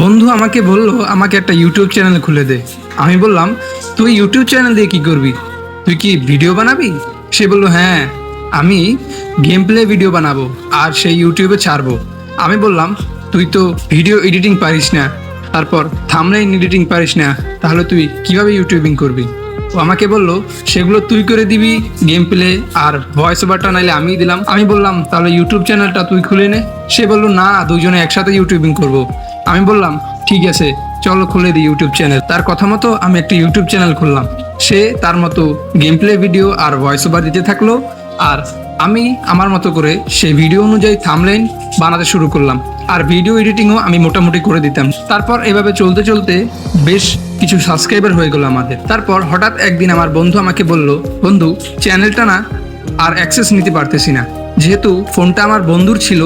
বন্ধু আমাকে বলল, আমাকে একটা ইউটিউব চ্যানেল খুলে দে। আমি বললাম, তুই ইউটিউব চ্যানেল দিয়ে কি করবি? তুই কি ভিডিও বানাবি? সে বলল হ্যাঁ আমি গেম প্লে ভিডিও বানাবো আর সেই ইউটিউবে ছাড়বো। আমি বললাম, তুই তো ভিডিও এডিটিং পারিস না। তারপর থামলাইন এডিটিং পারিস না। তাহলে তুই কীভাবে ইউটিউবিং করবি? ও আমাকে বলল, সেগুলো তুই করে দিবি গেম প্লে আর ভয়েস ওভারটা নাইলে আমি দিলাম। আমি বললাম, তাহলে ইউটিউব চ্যানেলটা তুই খুলে নে। সে বলল, না, দুজনে একসাথে ইউটিউবিং করব। আমি বললাম, ঠিক আছে, চলো খুলে দিই ইউটিউব চ্যানেল তার কথা মতো আমি একটা ইউটিউব চ্যানেল খুললাম। সে তার মতো গেম প্লে ভিডিও আর ভয়েস ওভার দিতে থাকল আর আমি আমার মতো করে সেই ভিডিও অনুযায়ী থামলাইন বানাতে শুরু করলাম। আর ভিডিও এডিটিংও আমি মোটামুটি করে দিতাম। তারপর এভাবে চলতে চলতে বেশ কিছু সাবস্ক্রাইবার হয়ে গেলো আমাদের। তারপর হঠাৎ একদিন আমার বন্ধু আমাকে বলল, বন্ধু চ্যানেলটা না আর অ্যাক্সেস নিতে পারতেছি না। যেহেতু ফোনটা আমার বন্ধুর ছিল,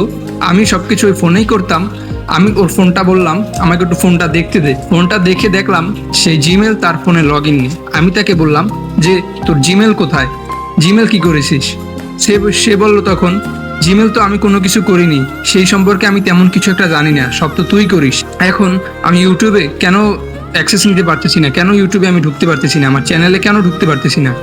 আমি সব কিছু ওই ফোনেই করতাম। আমি ওর ফোনটা বললাম, আমাকে একটু ফোনটা দেখতে দে। ফোনটা দেখে দেখলাম সেই জিমেল তার ফোনে লগ ইন নেই। আমি তাকে বললাম যে, তোর জিমেল কোথায়? জিমেল কি করেছিস? সে সে বলল তখন জিমেল তো আমি কোনো কিছু করিনি। সেই সম্পর্কে আমি তেমন কিছু একটা জানি না। সব তো তুই করিস। এখন আমি ইউটিউবে কেন অ্যাক্সেস নিতে পারতেছি না? কেন ইউটিউবে আমি ঢুকতে পারতেছি না? আমার চ্যানেলে কেন ঢুকতে পারতেছি না?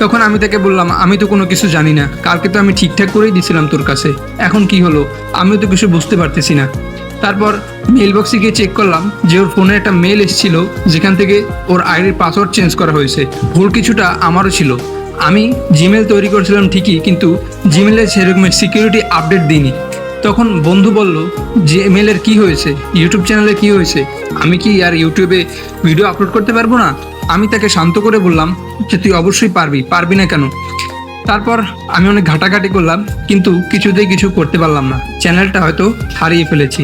তখন আমি তাকে বললাম, আমি তো কোনো কিছু জানি না। কালকে তো আমি ঠিকঠাক করেই দিছিলাম তোর কাছে। এখন কি হলো? আমিও তো কিছু বুঝতে পারতেছি না। তারপর মেল বক্সে গিয়ে চেক করলাম যে ওর ফোনে একটা মেল এসেছিল, যেখান থেকে ওর আইডির পাসওয়ার্ড চেঞ্জ করা হয়েছে। ভুল কিছুটা আমারও ছিল। আমি জিমেল তৈরি করেছিলাম ঠিকই, কিন্তু জিমেলে সেরকমের সিকিউরিটি আপডেট দিইনি। তখন বন্ধু বলল, যে মেলের কি হয়েছে? ইউটিউব চ্যানেলে কি হয়েছে? আমি কি আর ইউটিউবে ভিডিও আপলোড করতে পারব না? আমি তাকে শান্ত করে বললাম, যে তুই অবশ্যই পারবি পারবি না কেন? তারপর আমি অনেক ঘাটাঘাটি করলাম, কিন্তু কিছুতেই কিছু করতে পারলাম না। চ্যানেলটা হয়তো হারিয়ে ফেলেছি।